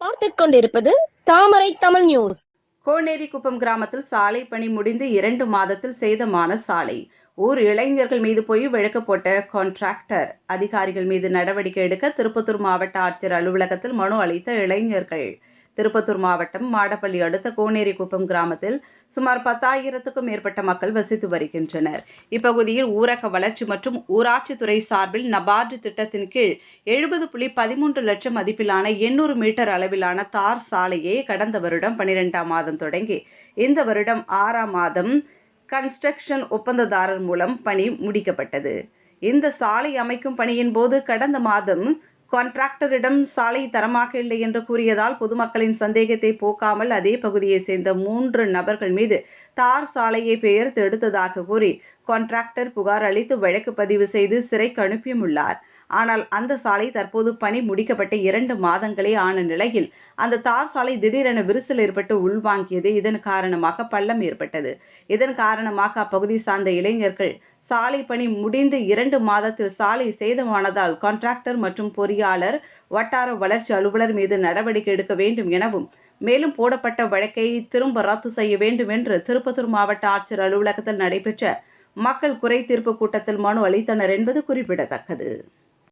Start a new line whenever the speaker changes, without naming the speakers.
பார்த்துக் கொண்டிருப்பது தாமரை தமிழ் நியூஸ்
கோனேரி குப்பம் கிராமத்தில் சாலை பணி முடிந்து இரண்டு மாதத்தில் சேதமான சாலை. ஊர் இளைஞர்கள் மீது போய் வழக்கு போட்ட கான்ட்ராக்டர் அதிகாரிகள் மீது நடவடிக்கை எடுக்க திருப்பத்தூர் மாவட்ட ஆட்சியர் அலுவலகத்தில் மனு அளித்த இளைஞர்கள். திருப்பத்தூர் மாவட்டம் மாடப்பள்ளி அடுத்த கோனேரி குப்பம் கிராமத்தில் சுமார் பத்தாயிரத்துக்கும் மேற்பட்ட மக்கள் வசித்து வருகின்றனர். இப்பகுதியில் ஊரக வளர்ச்சி மற்றும் ஊராட்சித்துறை சார்பில் நபார்டு திட்டத்தின் கீழ் எழுபது புள்ளி பதிமூன்று லட்சம் மதிப்பிலான எண்ணூறு மீட்டர் அளவிலான தார் சாலையை கடந்த வருடம் பனிரெண்டாம் மாதம் தொடங்கி இந்த வருடம் ஆறாம் மாதம் கன்ஸ்ட்ரக்ஷன் ஒப்பந்ததாரர் மூலம் பணி முடிக்கப்பட்டது. இந்த சாலை அமைக்கும் பணியின் போது கடந்த மாதம் கான்ட்ராக்டரிடம் சாலை தரமாக இல்லை என்று கூறியதால் பொதுமக்களின் சந்தேகத்தை போக்காமல் அதே பகுதியைச் சேர்ந்த மூன்று நபர்கள் மீது தார் சாலையை பெயர்த்து எடுத்ததாக கூறி கான்ட்ராக்டர் புகார் அளித்து வழக்கு பதிவு செய்து சிறைக்கு அனுப்பியுள்ளார். ஆனால் அந்த சாலை தற்போது பணி முடிக்கப்பட்ட இரண்டு மாதங்களே ஆன நிலையில் அந்த தார் சாலை திடீரென விரிசல் ஏற்பட்டு உள்வாங்கியது இதன் காரணமாக பள்ளம் ஏற்பட்டது. இதன் காரணமாக அப்பகுதி சார்ந்த இளைஞர்கள் சாலை பணி முடிந்து இரண்டு மாதத்தில் சாலை சேதமானதால் கான்ட்ராக்டர் மற்றும் பொறியாளர் வட்டார வளர்ச்சி அலுவலர் மீது நடவடிக்கை எடுக்க வேண்டும் எனவும் மேலும் போடப்பட்ட வழக்கை திரும்ப ரத்து செய்ய வேண்டும் என்று திருப்பத்தூர் மாவட்ட ஆட்சியர் அலுவலகத்தில் நடைபெற்ற மக்கள் குறை தீர்ப்பு கூட்டத்தில் மனு அளித்தனர் என்பது குறிப்பிடத்தக்கது.